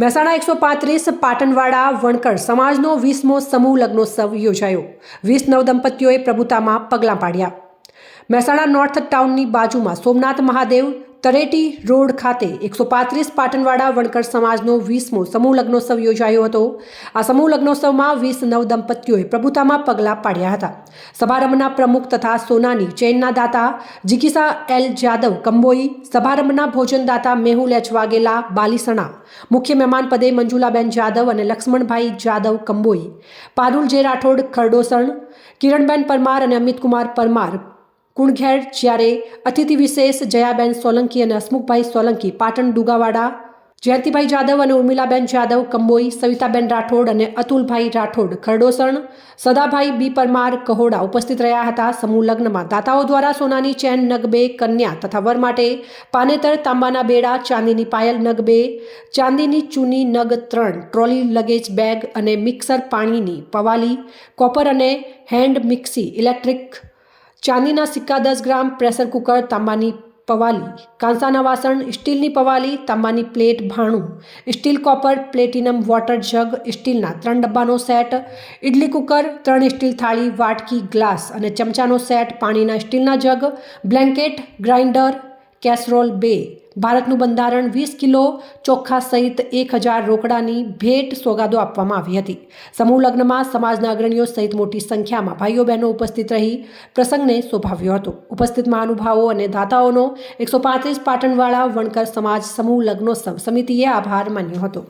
મહેસાણા એકસો પાંત્રીસ પાટણવાડા વણકર સમાજનો વીસમો સમૂહ લગ્નોત્સવ યોજાયો. વીસ નવદંપતિઓએ પ્રભુતામાં પગલાં પાડ્યા. મહેસાણા નોર્થ ટાઉનની બાજુમાં સોમનાથ મહાદેવ તરેટી રોડ ખાતે એકસો પાંત્રીસ પાટણવાડા વણકર સમાજનો વીસમો સમૂહ લગ્નોત્સવ યોજાયો હતો. આ સમૂહ લગ્નોત્સવમાં વીસ નવ દંપતીઓએ પ્રભુતામાં પગલાં પાડ્યા હતા. સમારંભના પ્રમુખ તથા સોનાની ચેનના દાતા જીકીસા એલ જાદવ, કંબોઈ, સમારંભના ભોજનદાતા મેહુલ એચ વાઘેલા, બાલીસણા, મુખ્ય મહેમાન પદે મંજુલાબેન જાદવ અને લક્ષ્મણભાઈ જાદવ, કંબોઈ, પારુલ જે રાઠોડ, ખરડોસણ, કિરણબેન પરમાર અને અમિતકુમાર પરમાર કુણઘેર, જ્યારે અતિથિ વિશેષ જયાબેન સોલંકી અને હસમુખભાઈ સોલંકી, પાટણ ડુગાવાડા, જયંતિભાઈ જાદવ અને ઉર્મિલાબેન જાદવ કંબોઈ સવિતાબેન રાઠોડ અને અતુલભાઈ રાઠોડ, ખરડોસણ, સદાભાઈ બી પરમાર કહોડા ઉપસ્થિત રહ્યા હતા. સમૂહ લગ્નમાં દાતાઓ દ્વારા સોનાની ચેન, નગબે, કન્યા તથા વર માટે પાનેતર, તાંબાના બેડા, ચાંદીની પાયલ, નગબે, ચાંદીની ચૂની, નગ ત્રણ, ટ્રોલી, લગેજ બેગ અને મિક્સર પાણીની પવાલી, કોપર અને હેન્ડ મિક્સી, ઇલેક્ટ્રિક ચાંદીના સિક્કા દસ ગ્રામ, પ્રેશર કુકર, તાંબાની પવાલી. કાંસાના વાસણ, સ્ટીલની પવાલી, તાંબાની plate ભાણું. Steel copper, platinum water jug, સ્ટીલના ત્રણ ડબ્બાનો સેટ. ઇડલી કુકર, ત્રણ સ્ટીલ થાળી, વાટકી ગ્લાસ અને ચમચાનો સેટ, પાણીના સ્ટીલના જગ, બ્લેન્કેટ, ગ્રાઇન્ડર કેસરોલ બે. ભારતનું બંધારણ વીસ કિલો ચોખ્ખા સહિત એક હજાર રોકડાની ભેટ સોગાદો આપવામાં આવી હતી. સમૂહ લગ્નમાં સમાજના અગ્રણીઓ સહિત મોટી સંખ્યામાં ભાઈઓ બહેનો ઉપસ્થિત રહી પ્રસંગને શોભાવ્યો હતો. ઉપસ્થિત મહાનુભાવો અને દાતાઓનો એકસો પાંત્રીસ પાટણવાળા વણકર સમાજ સમૂહ લગ્નોત્સવ સમિતિએ આભાર માન્યો હતો.